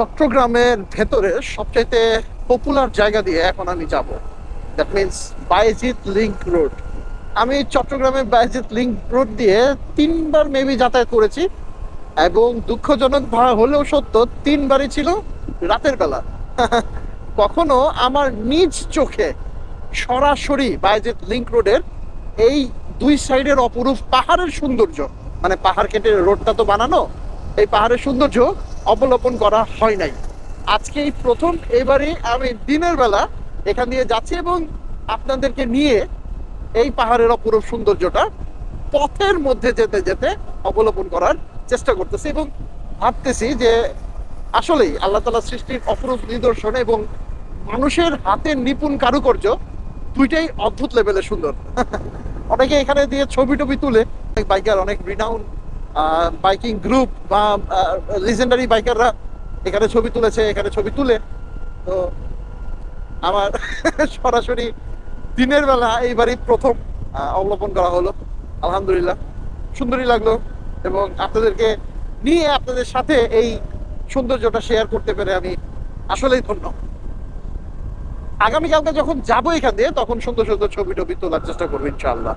চট্টগ্রামের ভেতরে সবচাইতে পপুলার জায়গা দিয়ে এখন আমি যাব। That means Baizid link road আমি চট্টগ্রামের বাইজিৎ লিংক রোড দিয়ে তিনবার মেবি যাতায়াত করেছি এবং দুঃখজনক ভা- হলেও সত্য তিনবারই ছিল রাতের বেলা। কখনো আমার নিজ চোখে সরাসরি বাইজিৎ লিঙ্ক রোডের এই দুই সাইডের অপরূপ পাহাড়ের সৌন্দর্য মানে পাহাড় কেটে রোডটা তো বানানো এই পাহাড়ের সৌন্দর্য অবলোকন করা হয় নাই। আজকে এই প্রথম এবারই আমি দিনের বেলা এখান দিয়ে যাচ্ছি এবং আপনাদেরকে নিয়ে এই পাহাড়ের অপরূপ সৌন্দর্যটা পথের মধ্যে যেতে যেতে অবলোকন করার চেষ্টা করতেছি এবং ভাবতেছি যে আসলেই আল্লাহ তালা সৃষ্টির অপরূপ নিদর্শন এবং মানুষের হাতের নিপুণ কারুকার্য দুইটাই অদ্ভুত লেভেলের সুন্দর। অনেকে এখানে দিয়ে ছবি টবি তুলে বাইকার অনেক রিনাউন বাইকিং গ্রুপ বা লিজেন্ডারি বাইকাররা এখানে ছবি তুলেছে, এখানে ছবি তুলে। তো আমার সরাসরি দিনের বেলা এইবারই প্রথম অবলোকন করা হলো। আলহামদুলিল্লাহ। সুন্দরই লাগল এবং আপনাদেরকে নিয়ে আপনাদের সাথে এই সৌন্দর্যটা শেয়ার করতে পেরে আমি আসলেই ধন্য। আগামীকালকে যখন যাব এখান দিয়ে, তখন সুন্দর সুন্দর ছবি টবি তোলার চেষ্টা করব, ইনশাআল্লাহ।